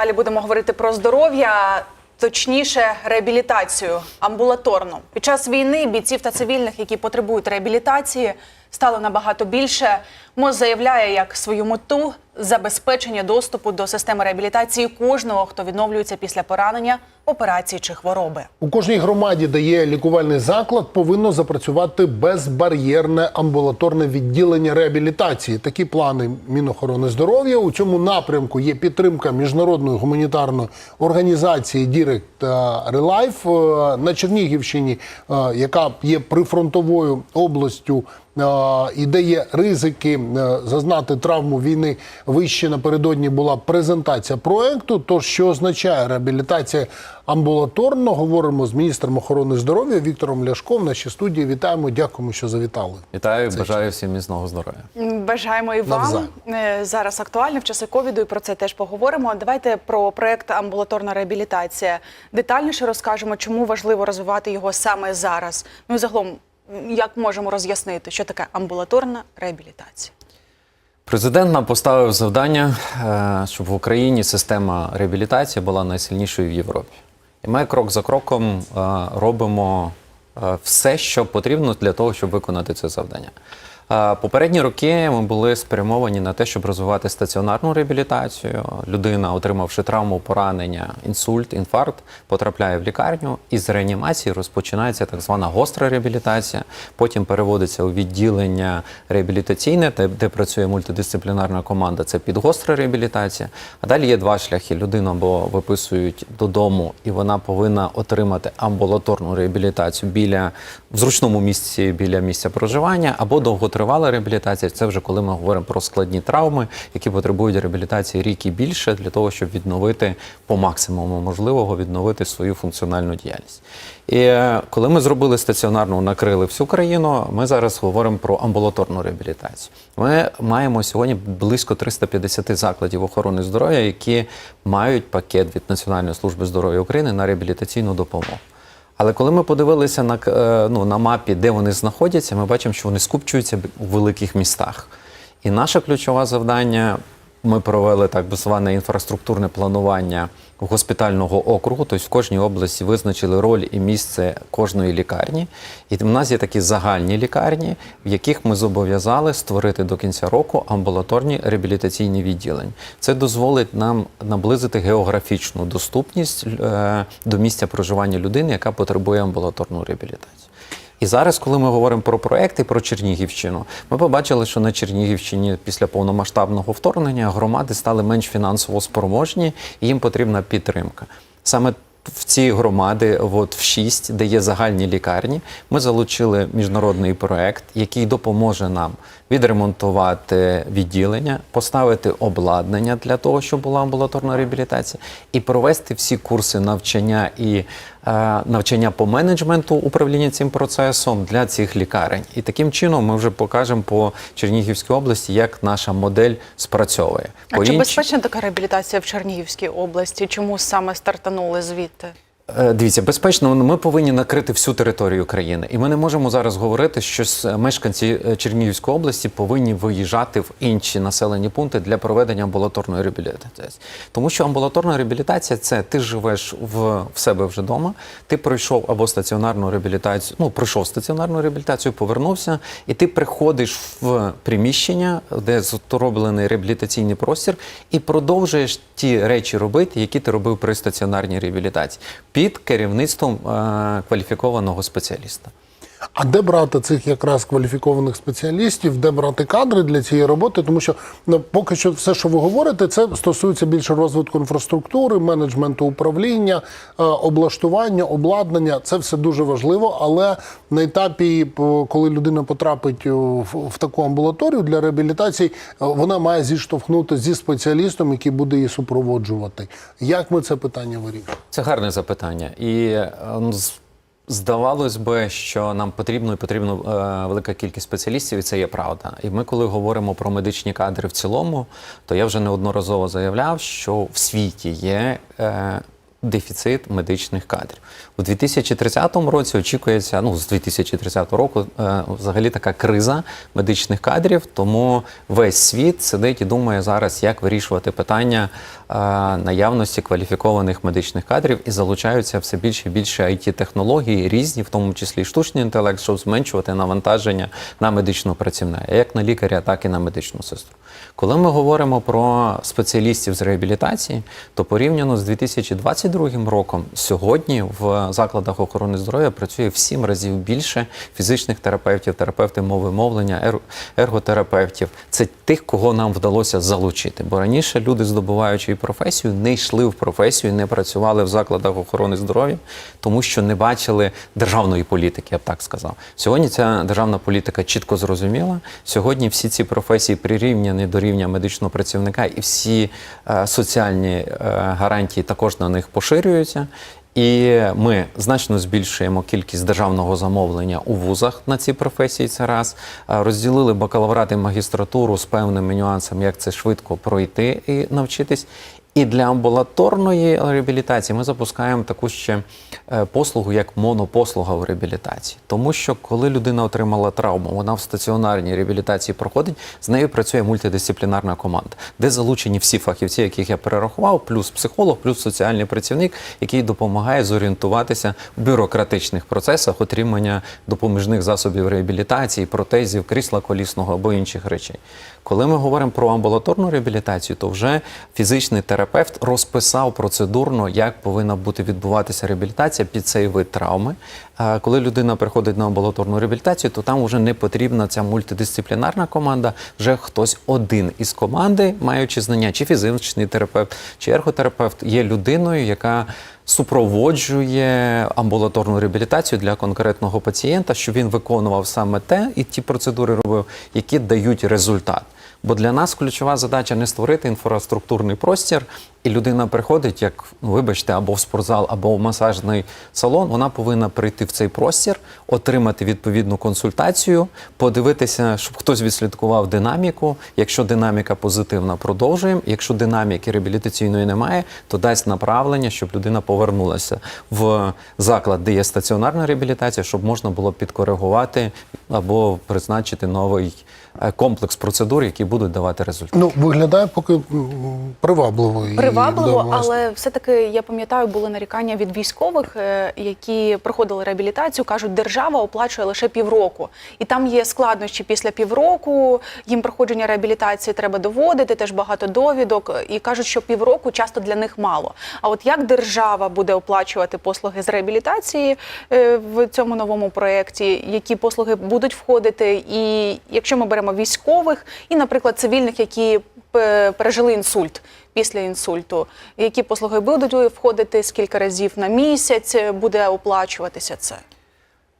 далі будемо говорити про здоров'я, точніше, реабілітацію амбулаторну. Під час війни бійців та цивільних, які потребують реабілітації, стало набагато більше. МОЗ заявляє як свою мету забезпечення доступу до системи реабілітації кожного, хто відновлюється після поранення, операції чи хвороби. У кожній громаді, де є лікувальний заклад, повинно запрацювати безбар'єрне амбулаторне відділення реабілітації. Такі плани Мінохорони здоров'я. У цьому напрямку є підтримка міжнародної гуманітарної організації Дірект Релайф на Чернігівщині, е, яка є прифронтовою областю. е, І де є ризики е, зазнати травму війни вище напередодні була презентація проекту. Тож що означає реабілітація амбулаторно? Говоримо з міністром охорони здоров'я Віктором Ляшком. В нашій студії вітаємо. Дякуємо, що завітали. Вітаю, бажаю всім міцного здоров'я. Бажаємо і вам. Е, зараз актуально в часи ковіду, і про це теж поговоримо. Давайте про проект амбулаторна реабілітація детальніше розкажемо, чому важливо розвивати його саме зараз. Ну і загалом, як можемо роз'яснити, що таке амбулаторна реабілітація? Президент нам поставив завдання, е, щоб в Україні система реабілітації була найсильнішою в Європі. І ми крок за кроком е, робимо е, все, що потрібно для того, щоб виконати це завдання. Попередні роки ми були спрямовані на те, щоб розвивати стаціонарну реабілітацію. Людина, отримавши травму, поранення, інсульт, інфаркт, потрапляє в лікарню, і з реанімації розпочинається так звана гостра реабілітація. Потім переводиться у відділення реабілітаційне, де, працює мультидисциплінарна команда. Це підгостра реабілітація. А далі є два шляхи: людину або виписують додому, і вона повинна отримати амбулаторну реабілітацію біля в зручному місці біля місця проживання, або довготривала реабілітація. Це вже коли ми говоримо про складні травми, які потребують реабілітації рік і більше для того, щоб відновити по максимуму можливого відновити свою функціональну діяльність. І е, коли ми зробили стаціонарну, накрили всю країну, ми зараз говоримо про амбулаторну реабілітацію. Ми маємо сьогодні близько 350 закладів охорони здоров'я, які мають пакет від Національної служби здоров'я України на реабілітаційну допомогу. Але коли ми подивилися на, е, ну, на мапі, де вони знаходяться, ми бачимо, що вони скупчуються у великих містах. І наше ключове завдання ми провели так зване інфраструктурне планування госпітального округу, тобто в кожній області визначили роль і місце кожної лікарні. І в нас є такі загальні лікарні, в яких ми зобов'язали створити до кінця року амбулаторні реабілітаційні відділення. Це дозволить нам наблизити географічну доступність е, до місця проживання людини, яка потребує амбулаторну реабілітацію. І зараз, коли ми говоримо про проекти про Чернігівщину, ми побачили, що на Чернігівщині після повномасштабного вторгнення громади стали менш фінансово спроможні, і їм потрібна підтримка. Саме в ці громади, от в шість, де є загальні лікарні, ми залучили міжнародний проект, який допоможе нам відремонтувати відділення, поставити обладнання для того, щоб була амбулаторна реабілітація, і провести всі курси навчання і навчання по менеджменту управління цим процесом для цих лікарень. І таким чином ми вже покажемо по Чернігівській області, як наша модель спрацьовує. А По чи інч... безпечна така реабілітація в Чернігівській області? Чому саме стартанули звідти? Е, Дивіться, безпечно, ми повинні накрити всю територію країни, і ми не можемо зараз говорити, що мешканці е, Чернігівської області повинні виїжджати в інші населені пункти для проведення амбулаторної реабілітації. Тому що амбулаторна реабілітація це ти живеш в, в себе вже вдома, ти пройшов або стаціонарну реабілітацію, ну пройшов стаціонарну реабілітацію, повернувся, і ти приходиш в приміщення, де зроблений реабілітаційний простір, і продовжуєш ті речі робити, які ти робив при стаціонарній реабілітації, під керівництвом е, кваліфікованого спеціаліста. А де брати цих якраз кваліфікованих спеціалістів, де брати кадри для цієї роботи? Тому що ну, поки що все, що ви говорите, це стосується більше розвитку інфраструктури, менеджменту управління, е, облаштування, обладнання. Це все дуже важливо. Але на етапі, коли людина потрапить в, таку амбулаторію для реабілітації, е, вона має зіштовхнути зі спеціалістом, який буде її супроводжувати. Як ми це питання вирішуємо? Це гарне запитання. І е, ну, з- здавалось би, що нам потрібно і потрібно е, велика кількість спеціалістів, і це є правда. І ми, коли говоримо про медичні кадри в цілому, то я вже неодноразово заявляв, що в світі є. Е, дефіцит медичних кадрів. У 2030 році очікується, ну з 2030 року, е, взагалі така криза медичних кадрів. Тому весь світ сидить і думає зараз, як вирішувати питання е, наявності кваліфікованих медичних кадрів і залучаються все більше і більше it технології різні, в тому числі і штучний інтелект, щоб зменшувати навантаження на медичного працівника, як на лікаря, так і на медичну сестру. Коли ми говоримо про спеціалістів з реабілітації, то порівняно з 2022 роком сьогодні в закладах охорони здоров'я працює в сім разів більше фізичних терапевтів, терапевтів мови мовлення, ер- ерготерапевтів. Це тих, кого нам вдалося залучити. Бо раніше люди, здобуваючи професію, не йшли в професію, не працювали в закладах охорони здоров'я, тому що не бачили державної політики, я б так сказав. Сьогодні ця державна політика чітко зрозуміла. Сьогодні всі ці професії прирівняні до рівня медичного працівника, і всі е, соціальні е, гарантії також на них поширюються. І ми значно збільшуємо кількість державного замовлення у вузах на ці професії. Це раз розділили бакалаврат і магістратуру з певними нюансами, як це швидко пройти і навчитись. І для амбулаторної реабілітації ми запускаємо таку ще е, послугу, як монопослуга в реабілітації. Тому що коли людина отримала травму, вона в стаціонарній реабілітації проходить, з нею працює мультидисциплінарна команда, де залучені всі фахівці, яких я перерахував, плюс психолог, плюс соціальний працівник, який допомагає зорієнтуватися в бюрократичних процесах отримання допоміжних засобів реабілітації, протезів, крісла колісного або інших речей. Коли ми говоримо про амбулаторну реабілітацію, то вже фізичний терапевт розписав процедурно, як повинна бути відбуватися реабілітація під цей вид травми. Коли людина приходить на амбулаторну реабілітацію, то там вже не потрібна ця мультидисциплінарна команда. Вже хтось один із команди, маючи знання, чи фізичний терапевт, чи ерготерапевт, є людиною, яка супроводжує амбулаторну реабілітацію для конкретного пацієнта, щоб він виконував саме те і ті процедури робив, які дають результат. Бо для нас ключова задача не створити інфраструктурний простір, і людина приходить, як ну, вибачте, або в спортзал, або в масажний салон. Вона повинна прийти в цей простір, отримати відповідну консультацію, подивитися, щоб хтось відслідкував динаміку. Якщо динаміка позитивна, продовжуємо. Якщо динаміки реабілітаційної немає, то дасть направлення, щоб людина повернулася в заклад, де є стаціонарна реабілітація, щоб можна було підкоригувати або призначити новий е, комплекс процедур, які будуть давати результат. Ну, виглядає поки привабливо. і, Привабливо, да, але все-таки я пам'ятаю, були нарікання від військових, е, які проходили реабілітацію. кажуть, держава оплачує лише півроку, і там є складнощі після півроку. Їм проходження реабілітації треба доводити, теж багато довідок. І кажуть, що півроку часто для них мало. А от як держава буде оплачувати послуги з реабілітації е, в цьому новому проєкті, які послуги будуть входити? І якщо ми беремо військових і, наприклад, цивільних, які е, пережили інсульт після інсульту, які послуги будуть входити скільки разів на місяць, буде оплачуватися це?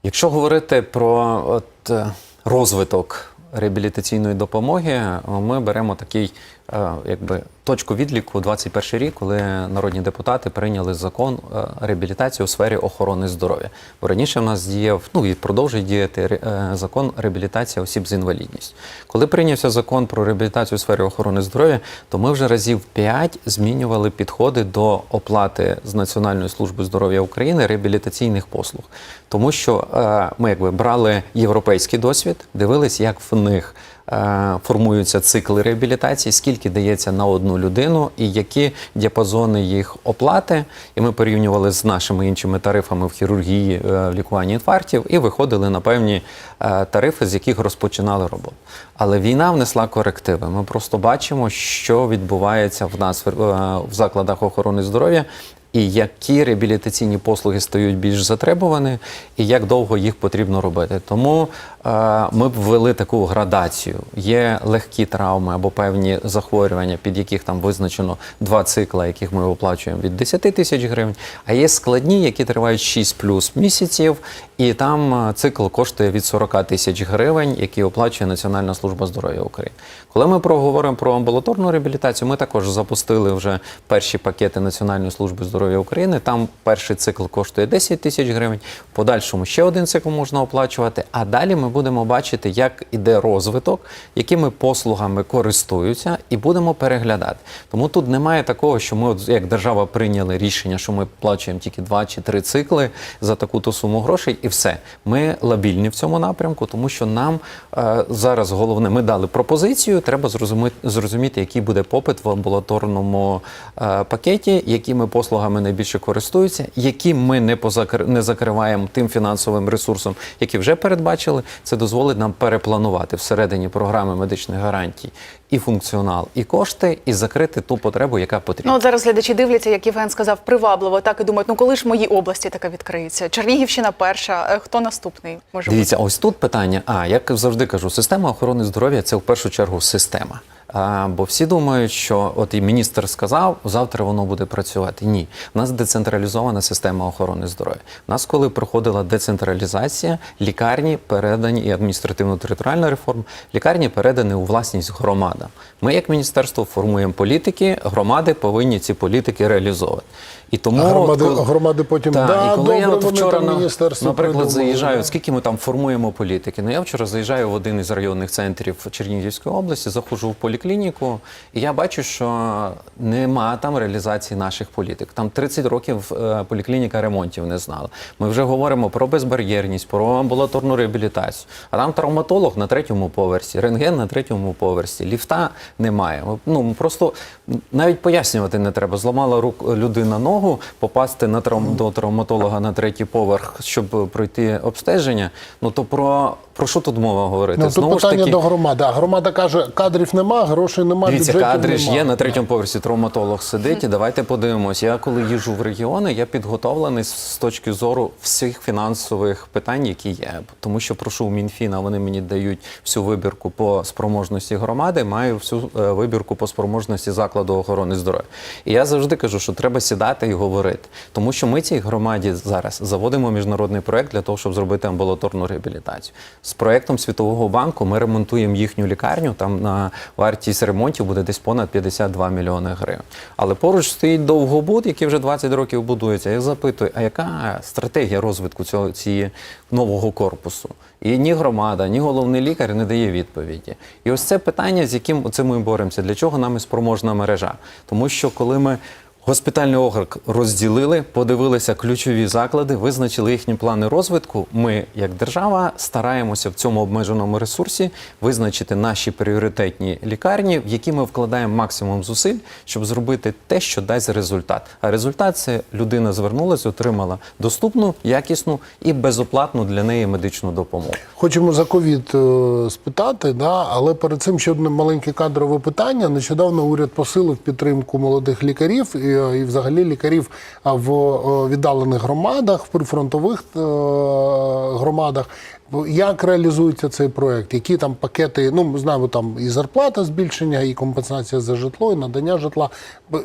Якщо говорити про от, е, розвиток реабілітаційної допомоги, ми беремо такий е, якби точку відліку 21 рік, коли народні депутати прийняли закон е, реабілітації у сфері охорони здоров'я. Бо раніше в нас діяв, ну і продовжує діяти е, закон реабілітації осіб з інвалідністю. Коли прийнявся закон про реабілітацію у сфері охорони здоров'я, то ми вже разів 5 змінювали підходи до оплати з Національної служби здоров'я України реабілітаційних послуг. Тому що е, ми якби брали європейський досвід, дивились, як в них е, формуються цикли реабілітації, скільки дається на одну людину і які діапазони їх оплати. І ми порівнювали з нашими іншими тарифами в хірургії, е, в лікуванні інфарктів і виходили на певні е, тарифи, з яких розпочинали роботу. Але війна внесла корективи. Ми просто бачимо, що відбувається в нас в, е, закладах охорони здоров'я. І які реабілітаційні послуги стають більш затребувані, і як довго їх потрібно робити. Тому е, ми б ввели таку градацію. Є легкі травми або певні захворювання, під яких там визначено два цикла, яких ми оплачуємо від 10 тисяч гривень. А є складні, які тривають 6 плюс місяців, і там е, цикл коштує від 40 тисяч гривень, які оплачує Національна служба здоров'я України. Коли ми проговоримо про амбулаторну реабілітацію, ми також запустили вже перші пакети Національної служби здоров'я України. Там перший цикл коштує 10 тисяч гривень. В подальшому ще один цикл можна оплачувати. А далі ми будемо бачити, як іде розвиток, якими послугами користуються, і будемо переглядати. Тому тут немає такого, що ми, от, як держава, прийняли рішення, що ми плачуємо тільки два чи три цикли за таку-то суму грошей, і все. Ми лабільні в цьому напрямку, тому що нам е, зараз головне, ми дали пропозицію. Треба зрозуміти, зрозуміти, який буде попит в амбулаторному е, пакеті, якими послугами найбільше користуються, які ми не позакр... не закриваємо тим фінансовим ресурсом, який вже передбачили. Це дозволить нам перепланувати всередині програми медичних гарантій і функціонал, і кошти, і закрити ту потребу, яка потрібна. Ну от зараз глядачі дивляться, як Євген сказав, привабливо, так і думають, ну коли ж в моїй області така відкриється? Чернігівщина перша, е, хто наступний може Дивіться, ось тут питання. А як завжди кажу, система охорони здоров'я це в першу чергу система. А, бо всі думають, що от і міністр сказав, завтра воно буде працювати. Ні, у нас децентралізована система охорони здоров'я. У нас, коли проходила децентралізація, лікарні передані і адміністративно-територіальна реформа, лікарні передані у власність громадам. Ми, як міністерство, формуємо політики, громади повинні ці політики реалізовувати. І тому А громади- коли- громади потім, Так, «Да, і коли я от вчора на, наприклад придумали». заїжджаю, скільки ми там формуємо політики. Ну я вчора заїжджаю в один із районних центрів Чернігівської області, заходжу в поліклініку, і я бачу, що нема там реалізації наших політик. Там 30 років е, поліклініка ремонтів не знала. Ми вже говоримо про безбар'єрність, про амбулаторну реабілітацію. А там травматолог на третьому поверсі, рентген на третьому поверсі, ліфта немає. Ну просто навіть пояснювати не треба. Зламала рук людина ногу, попасти на травм до травматолога на третій поверх, щоб пройти обстеження. Ну то про, про що тут мова говорити? Ну, тут питання до громади. А громада каже, кадрів нема, грошей нема, Дивіться, кадри ж є на третьому поверсі травматолог сидить. І давайте подивимось. Я коли їжджу в регіони, я підготовлений з точки зору всіх фінансових питань, які є. Тому що прошу у Мінфіна, вони мені дають всю вибірку по спроможності громади, маю всю е, вибірку по спроможності закладу охорони здоров'я. І я завжди кажу, що треба сідати і говорити, тому що ми цій громаді зараз заводимо міжнародний проект для того, щоб зробити амбулаторну реабілітацію. З проектом Світового банку ми ремонтуємо їхню лікарню. Там на вартість ремонтів буде десь понад 52 мільйони гривень. Але поруч стоїть довгобуд, який вже 20 років будується. Я запитую, а яка стратегія розвитку цього цієї нового корпусу? І ні громада, ні головний лікар не дає відповіді. І ось це питання, з яким оце ми боремося. Для чого нам і спроможна мережа? Тому що коли ми Госпітальний округ розділили, подивилися ключові заклади, визначили їхні плани розвитку. Ми, як держава, стараємося в цьому обмеженому ресурсі визначити наші пріоритетні лікарні, в які ми вкладаємо максимум зусиль, щоб зробити те, що дасть результат. А результат це людина звернулася, отримала доступну, якісну і безоплатну для неї медичну допомогу. Хочемо за ковід е, спитати, да, але перед цим ще одне маленьке кадрове питання. Нещодавно уряд посилив підтримку молодих лікарів і, е, взагалі лікарів в е, віддалених громадах, в прифронтових е, громадах. Як реалізується цей проект? Які там пакети? Ну, ми знаємо, там і зарплата збільшення, і компенсація за житло, і надання житла.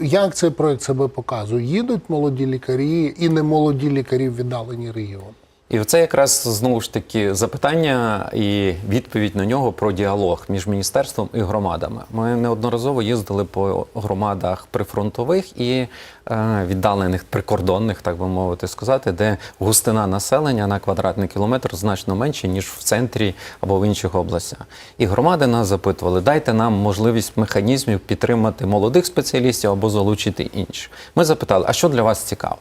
Як цей проект себе показує? Їдуть молоді лікарі і немолоді лікарі в віддалені регіони? І це якраз знову ж таки запитання і відповідь на нього про діалог між міністерством і громадами. Ми неодноразово їздили по громадах прифронтових і е, віддалених прикордонних, так би мовити сказати, де густина населення на квадратний кілометр значно менше ніж в центрі або в інших областях. І громади нас запитували: дайте нам можливість механізмів підтримати молодих спеціалістів або залучити інших. Ми запитали, а що для вас цікаво?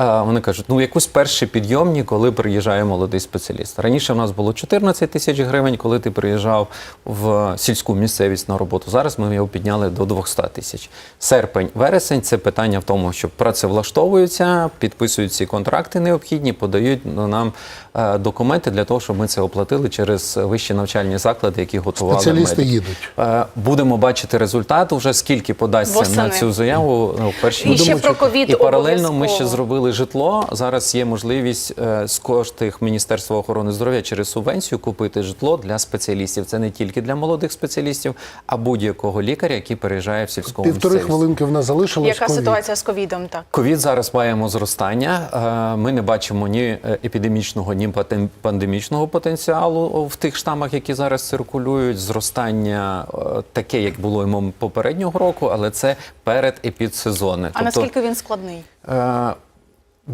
Вони кажуть, ну якусь перші підйомні, коли приїжджає молодий спеціаліст. Раніше в нас було 14 тисяч гривень, коли ти приїжджав в сільську місцевість на роботу. Зараз ми його підняли до 200 тисяч. Серпень, вересень це питання в тому, що працевлаштовуються, підписують ці контракти необхідні, подають нам е, документи для того, щоб ми це оплатили через вищі навчальні заклади, які готували Спеціалісти медиків. їдуть. Е, Будемо бачити результат. Уже скільки подасться Восени. на цю заяву ну, в першій І ще про ковід І паралельно ми ще зробили купували житло, зараз є можливість е, з коштів Міністерства охорони здоров'я через субвенцію купити житло для спеціалістів. Це не тільки для молодих спеціалістів, а будь-якого лікаря, який переїжджає в сільському Півтори хвилинки в нас залишилось. Яка ковід. ситуація з ковідом? Так Ковід зараз маємо зростання. Е, Ми не бачимо ні е, епідемічного, ні пандемічного потенціалу в тих штамах, які зараз циркулюють. Зростання таке, як було йому попереднього року, але це перед і підсезонне. а наскільки він складний? Е,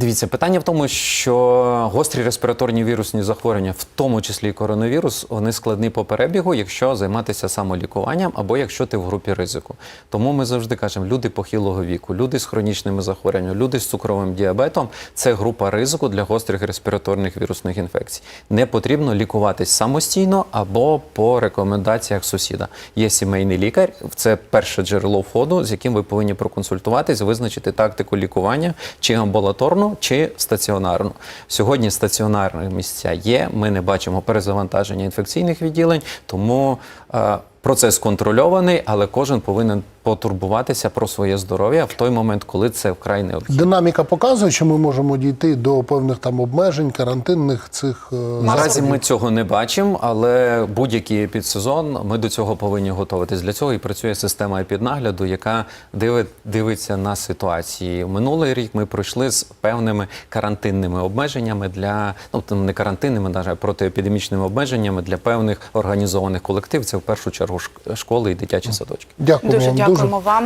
Дивіться, питання в тому, що гострі респіраторні вірусні захворювання, в тому числі і коронавірус, вони складні по перебігу, якщо займатися самолікуванням або якщо ти в групі ризику. Тому ми завжди кажемо, люди похилого віку, люди з хронічними захворюваннями, люди з цукровим діабетом це група ризику для гострих респіраторних вірусних інфекцій. Не потрібно лікуватись самостійно або по рекомендаціях сусіда. Є сімейний лікар, це перше джерело входу, з яким ви повинні проконсультуватись, визначити тактику лікування чи амбулаторну, чи стаціонарну. Сьогодні стаціонарні місця є. Ми не бачимо перезавантаження інфекційних відділень, тому е, процес контрольований, але кожен повинен потурбуватися про своє здоров'я в той момент, коли це вкрай необхідно. Динаміка показує, що ми можемо дійти до певних там обмежень, карантинних цих е, Наразі ми цього не бачимо, але будь-який підсезон ми до цього повинні готуватись. Для цього і працює система епіднагляду, яка диви- дивиться на ситуації. Минулий рік ми пройшли з певними карантинними обмеженнями для ну там не карантинними, навіть а протиепідемічними обмеженнями для певних організованих колективів. Це в першу чергу школи і дитячі садочки. Дякуємо Дуже вам дякуємо вам.